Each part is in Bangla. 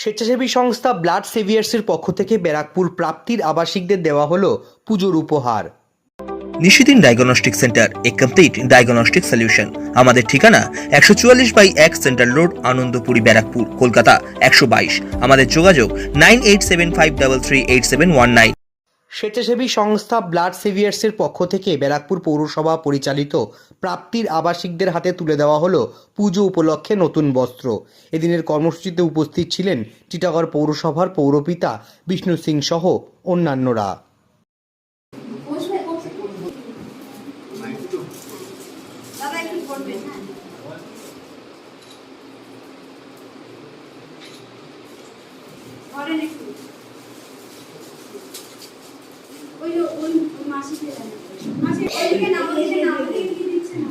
স্বেচ্ছাসেবী সংস্থা ব্লাড সেভিয়ার্সের পক্ষ থেকে ব্যারাকপুর প্রাপ্তির আবাসিকদের দেওয়া হলো পুজোর উপহার। Nishidin diagnostic centre, a complete diagnostic solution. আমাদের ঠিকানা একশো চুয়াল্লিশ বাই এক সেন্ট্রাল রোড, আনন্দপুরি ব্যারাকপুর, কলকাতা একশো বাইশ। আমাদের যোগাযোগ nine eight seven five double three eight seven one nine. স্বেচ্ছাসেবী সংস্থা ব্লাড সেভিয়ার্সের পক্ষ থেকে ব্যারাকপুর পৌরসভা পরিচালিত প্রাপ্তির আবাসিকদের হাতে তুলে দেওয়া হলো পুজো উপলক্ষে নতুন বস্ত্র। এদিনের কর্মসূচিতে উপস্থিত ছিলেন টিটাগড় পৌরসভার পৌরপিতা বিষ্ণু সিং সহ অন্যান্যরা। একটু করবেন হ্যাঁ করেন একটু ওই যে ওই ওই মাসিকে দেন। মাসি ওইদিকে না।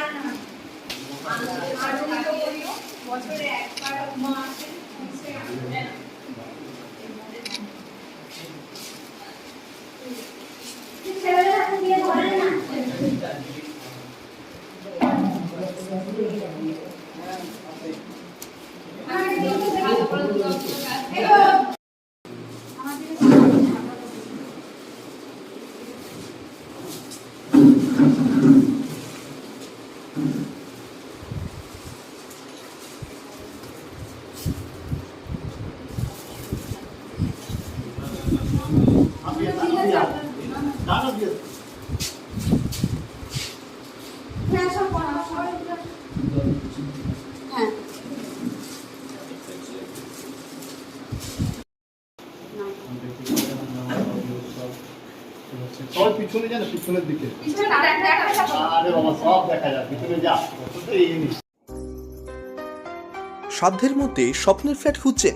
বছরে একবার মা আসেন ছেলেদের দিয়ে ধরে না? হ্যাঁ সব পড়া সবাই হ্যাঁ। পিছনে না পিছনের দিকে। পিছনে দেখা দেখা আরে বাবা সব দেখা যায় পিছনে যা। এই সাধ্যের মধ্যে স্বপ্নের ফ্ল্যাট খুঁজছেন।